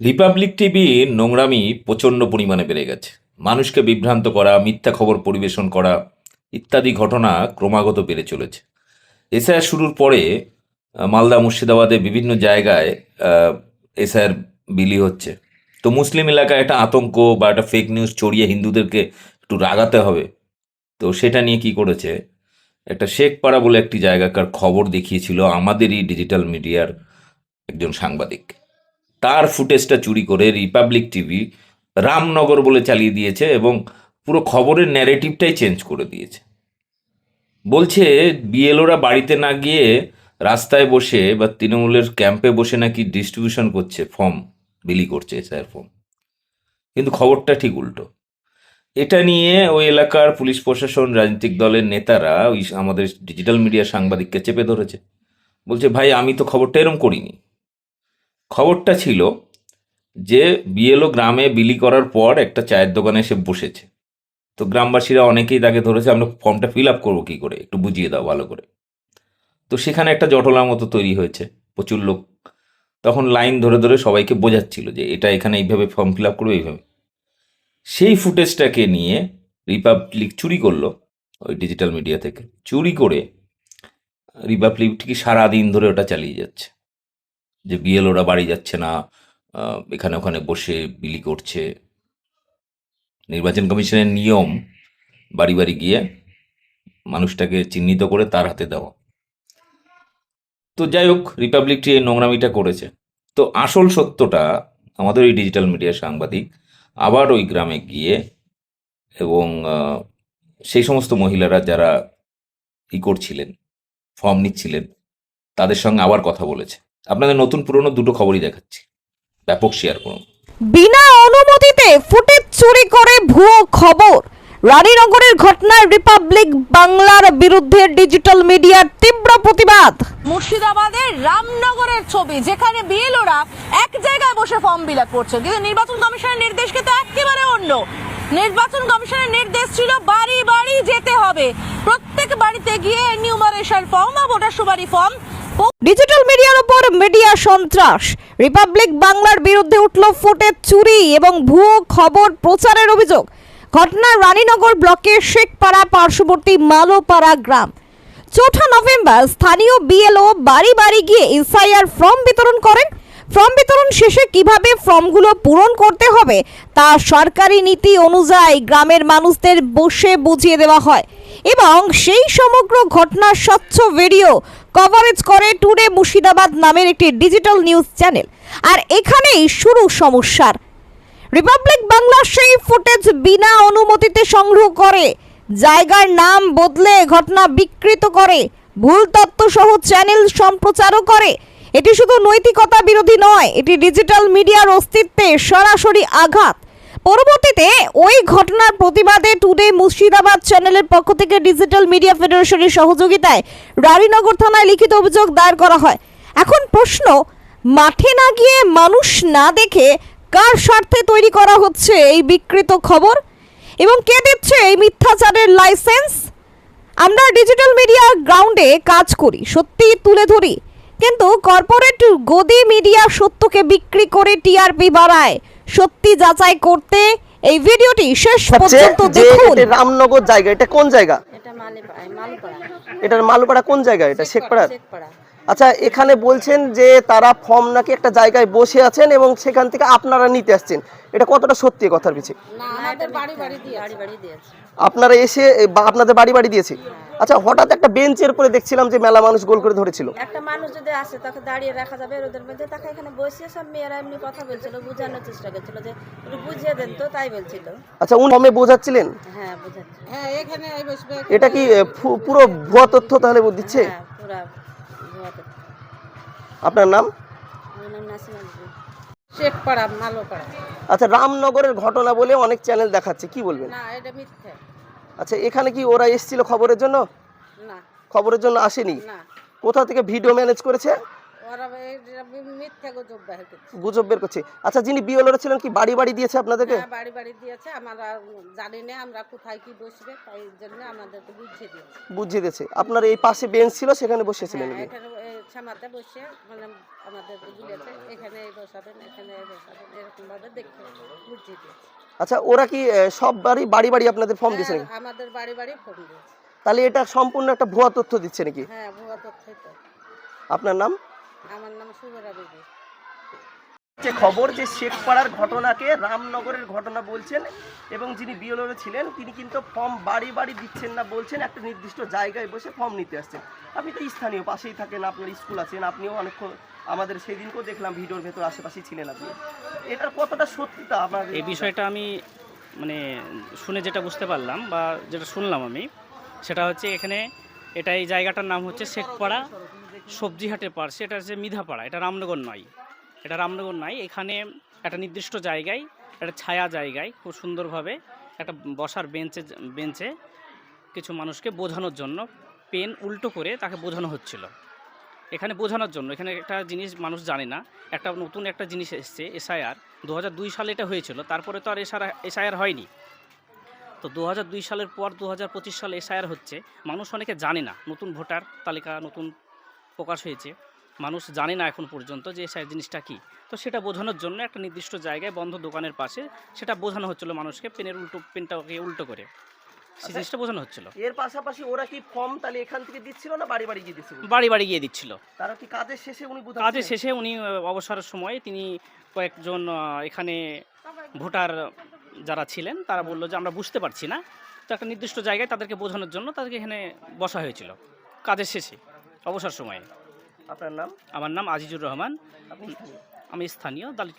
Republic টিভির নোংরামি প্রচণ্ড পরিমাণে বেড়ে গেছে। মানুষকে বিভ্রান্ত করা, মিথ্যা খবর পরিবেশন করা ইত্যাদি ঘটনা ক্রমাগত বেড়ে চলেছে। এসআইআর শুরুর পরে মালদা, মুর্শিদাবাদে বিভিন্ন জায়গায় এসআইআর বিলি হচ্ছে। তো মুসলিম এলাকায় একটা আতঙ্ক বা একটা ফেক নিউজ ছড়িয়ে হিন্দুদেরকে একটু রাগাতে হবে। তো সেটা নিয়ে কি করেছে? একটা শেখপাড়া বলে একটি জায়গাকার খবর দেখিয়েছিল আমাদেরই ডিজিটাল মিডিয়ার একজন সাংবাদিক। তার ফুটেজটা চুরি করে রিপাবলিক টিভি রামনগর বলে চালিয়ে দিয়েছে এবং পুরো খবরের ন্যারেটিভটাই চেঞ্জ করে দিয়েছে। বলছে বিএলওরা বাড়িতে না গিয়ে রাস্তায় বসে বা তৃণমূলের ক্যাম্পে বসে নাকি ডিস্ট্রিবিউশন করছে ফর্ম বিলি করছে স্যার ফর্ম কিন্তু খবরটা ঠিক উল্টো। এটা নিয়ে ওই এলাকার পুলিশ প্রশাসন, রাজনৈতিক দলের নেতারা ওই আমাদের ডিজিটাল মিডিয়া সাংবাদিককে চেপে ধরেছে। বলছে, ভাই, আমি তো খবরটা এরম করিনি। খবরটা ছিল যে বিএলও গ্রামে বিলি করার পর একটা চায়ের দোকানে এসে বসেছে। তো গ্রামবাসীরা অনেকেই তাকে ধরেছে, আমরা ফর্মটা ফিল আপ করব কী করে? একটু বুঝিয়ে দাও ভালো করে। তো সেখানে একটা জটলার মতো তৈরি হয়েছে, প্রচুর লোক। তখন লাইন ধরে ধরে সবাইকে বোঝাচ্ছিল যে এটা এখানে এইভাবে ফর্ম ফিল আপ করবে, এইভাবে। সেই ফুটেজটাকে নিয়ে রিপাবলিক চুরি করল ওই ডিজিটাল মিডিয়া থেকে। চুরি করে রিপাবলিক ঠিকই সারাদিন ধরে ওটা চালিয়ে যাচ্ছে। যে বিএলওরা বাড়ি যাচ্ছে না এখানে ওখানে বসে বিলি করছে। নির্বাচন কমিশনের নিয়ম, বাড়ি বাড়ি গিয়ে মানুষটাকে চিহ্নিত করে তার হাতে দেওয়া। তো যাই হোক রিপাবলিকটি এই নোংরামিটা করেছে। তো আসল সত্যটা, আমাদের ওই ডিজিটাল মিডিয়া সাংবাদিক আবার ওই গ্রামে গিয়ে এবং সেই সমস্ত মহিলারা যারা ই করছিলেন ফর্ম নিচ্ছিলেন, তাদের সঙ্গে আবার কথা বলেছে। আপনাদের নতুন পুরনো দুটো খবরই দেখাচ্ছি। ব্যাপক শেয়ার করুন। বিনা অনুমতিতে ফুটেজ চুরি করে ভুয়ো খবর। রানীনগরের ঘটনায় রিপাবলিক বাংলার বিরুদ্ধে ডিজিটাল মিডিয়ার তীব্র প্রতিবাদ। মুর্শিদাবাদের রামনগরের ছবি যেখানে বিএলওরা এক জায়গায় বসে ফর্ম ফিল আপ করছে। কিন্তু নির্বাচন কমিশনের নির্দেশ কিন্তু একেবারে অন্য। নির্বাচন কমিশনের নির্দেশ ছিল বাড়ি বাড়ি যেতে হবে। প্রত্যেক বাড়িতে গিয়ে নিউমারেশন ফর্ম বা ভোটার সুপারি ফর্ম ডিজিটাল মিডিয়ার উপর মিডিয়া সন্ত্রাস। রিপাবলিক বাংলার বিরুদ্ধে উঠল ফুটেজ চুরি এবং ভুয়ো খবর প্রচারের অভিযোগ। ঘটনা রানীনগর ব্লকের শেখপাড়া পার্শ্ববর্তী মালোপাড়া গ্রাম। চৌঠা নভেম্বর স্থানীয় বিএলও বাড়ি বাড়ি গিয়ে এসআইআর ফর্ম বিতরণ করেন। ফর্ম বিতরণ শেষে কীভাবে ফর্মগুলো পূরণ করতে হবে তা সরকারি নীতি অনুযায়ী গ্রামের মানুষদের বসে বুঝিয়ে দেওয়া হয়। এবং সেই সমগ্র ঘটনার স্বচ্ছ ভিডিও কভারেজ করে টুডে মুর্শিদাবাদ নামের একটি ডিজিটাল নিউজ চ্যানেল আর এখানেই শুরু সমস্যার। রিপাবলিক বাংলা সেই ফুটেজ বিনা অনুমতিতে সংগ্রহ করে, জায়গার নাম বদলে ঘটনা বিকৃত করে, ভুল তথ্য সহ চ্যানেল সম্প্রচারও করে। এটি শুধু নৈতিকতা বিরোধী নয়, এটি ডিজিটাল মিডিয়ার অস্তিত্বে সরাসরি আঘাত। পরবর্তীতে ওই ঘটনার প্রতিবাদে টুডে মুর্শিদাবাদ চ্যানেলের পক্ষ থেকে ডিজিটাল মিডিয়া ফেডারেশনের সহযোগিতায় রানীনগর থানায় লিখিত অভিযোগ দায়ের করা হয়। এখন প্রশ্ন, মাঠে না গিয়ে মানুষ না দেখে কার স্বার্থে তৈরি করা হচ্ছে এই বিকৃত খবর? এবং কে দিচ্ছে এই মিথ্যাচারের লাইসেন্স? আমরা ডিজিটাল মিডিয়া গ্রাউন্ডে কাজ করি, সত্যি তুলে ধরি। কিন্তু কর্পোরেট গদি মিডিয়া সত্যকে বিক্রি করে টিআরপি বাড়ায়। সত্যি যাচাই করতে এই ভিডিওটি শেষ হচ্ছে পর্যন্ত যে দেখুন। এটা রামনগর জায়গা এটা কোন জায়গা? এটা মালিপাড়া মালপাড়া। এটার মালুপাড়া কোন জায়গা এটা? শেখপাড়ার? শেখপাড়া। আচ্ছা এখানে বলছেন যে তারা ফর্ম নাকি একটা জায়গায় বসে আছেন এবং সেখান থেকে আপনারা নিতে আসছেন। এটা কতটা সত্যি কথার পিছিয়ে না আমাদের বাড়ি বাড়ি দিয়ে বাড়ি বাড়ি দিয়েছে আপনারা এসে বা আপনাদের বাড়ি বাড়ি দিয়েছে? আচ্ছা হঠাৎ একটা বেঞ্চের উপরে দেখছিলাম যে মেলা মানুষ গোল করে ধরেছিল। একটা মানুষ যদি আসে তাকে দাঁড়িয়ে রাখা যাবে রোদের মধ্যে। তাকে এখানে বসিয়ে সব মেয়েরা এমনি কথা বলছিল বোঝানোর চেষ্টা করছিল যে একটু বুঝিয়ে দেন তো তাই বলছিল। আচ্ছা উনি ফর্মে বোঝাচ্ছিলেন? হ্যাঁ বোঝাচ্ছি হ্যাঁ এখানে এই বসবে। এটা কি পুরো ভুয়া তথ্য তাহলে দিচ্ছে? হ্যাঁ পুরা ভুয়াতে। আপনার নাম? আমার নাম নাসিমা বিবি। শেখপাড়া মালোপাড়া। আচ্ছা রামনগরের ঘটনা বলে অনেক চ্যানেল দেখাচ্ছে কি বলবেন? না এটা মিথ্যে। আচ্ছা এখানে কি ওরা এসেছিল খবরের জন্য? না। খবরের জন্য আসেনি? না। কোথা থেকে ভিডিও ম্যানেজ করেছে? গুজব গুজব বের করছে। আচ্ছা যিনি ছিলেন কি বাড়ি বাড়ি দিয়েছে আপনাদেরকে? হ্যাঁ, বাড়ি বাড়ি দিয়েছে। আমরা জানি না আমরা কোথায় কি বসবে তাই জন্য আমাদেরকে বুঝিয়ে দিয়েছে। বুঝিয়ে দিয়েছে। আপনার এই পাশে বেঞ্চ ছিল সেখানে বসেছিলেন হ্যাঁ, এখানে এই ছামাতে বসে মানে আমাদেরকে এখানে বসাবেন এখানে বসাবেন এরকম ভাবে দেখে বুঝিয়ে দিয়েছে। আচ্ছা ওরা কি সব বাড়ি বাড়ি বাড়ি আপনাদের ফর্ম দিয়েছে নাকি? হ্যাঁ, আমাদের বাড়ি বাড়ি ফোন দিয়েছে। তাহলে এটা সম্পূর্ণ একটা ভুয়া তথ্য দিচ্ছে নাকি? হ্যাঁ ভুয়া তথ্যই তো। আপনার নাম? আমার নাম শুভরা বিবি যে খবর যে শেখপাড়ার ঘটনাকে রামনগরের ঘটনা বলছেন এবং যিনি বিএলওরে ছিলেন তিনি কিন্তু ফর্ম বাড়ি বাড়ি দিচ্ছেন না বলছেন একটা নির্দিষ্ট জায়গায় বসে ফর্ম নিতে আসছেন। আপনি তো স্থানীয় পাশেই থাকেন আপনার স্কুল আছেন আপনিও অনেকক্ষণ আমাদের সেদিনকেও দেখলাম ভিডিওর ভেতর আশেপাশেই ছিলেন আপনি। এটার কতটা সত্যতা আপনার এই বিষয়টা আমি মানে শুনে যেটা বুঝতে পারলাম বা যেটা শুনলাম আমি, সেটা হচ্ছে এখানে এটা এই জায়গাটার নাম হচ্ছে শেখপাড়া সবজিহাটের পার্শ্বে এটা হচ্ছে মিধাপাড়া, এটা রামনগর নয়। এটা রামনগর নয়, এখানে একটা নির্দিষ্ট জায়গায়, একটা ছায়া জায়গায় খুব সুন্দরভাবে একটা বসার বেঞ্চে বেঞ্চে কিছু মানুষকে বোঝানোর জন্য পেন উল্টো করে তাকে বোঝানো হচ্ছিল। এখানে বোঝানোর জন্য, এখানে একটা জিনিস মানুষ জানে না, একটা নতুন একটা জিনিস এসছে, এসআইআর। দু দুই সালে এটা হয়েছিল, তারপরে তো আর এসআর, এসআইআর হয়নি। তো দু দুই সালের পর দু পঁচিশ সালে এসআইআর হচ্ছে, মানুষ অনেকে জানে না, নতুন ভোটার তালিকা, নতুন প্রকাশ হয়েছে, মানুষ জানে না এখন পর্যন্ত যে এসআইআর জিনিসটা কী। তো সেটা বোঝানোর জন্য একটা নির্দিষ্ট জায়গায় বন্ধ দোকানের পাশে সেটা বোঝানো হচ্ছিল মানুষকে, পেনের উল্টো, পেনটাকে উল্টো করে। সেই জিনিসটা বোঝানো হচ্ছিল। এর পাশাপাশি ওরা কি ফর্ম তাহলে এখান থেকে দিচ্ছিল না বাড়ি বাড়ি গিয়ে দিচ্ছিল বাড়ি বাড়ি গিয়ে দিচ্ছিল। তারা কি কাজের শেষে উনি কাজের শেষে উনি অবসরের সময় তিনি কয়েকজন এখানে ভোটার যারা ছিলেন তারা বলল যে আমরা বুঝতে পারছি না। তো একটা নির্দিষ্ট জায়গায় তাদেরকে বোঝানোর জন্য তাদেরকে এখানে বসা হয়েছিল কাজের শেষে অবসর সময়ে। আপনার নাম? আমার নাম আজিজুর রহমান। আমি স্থানীয় দালিত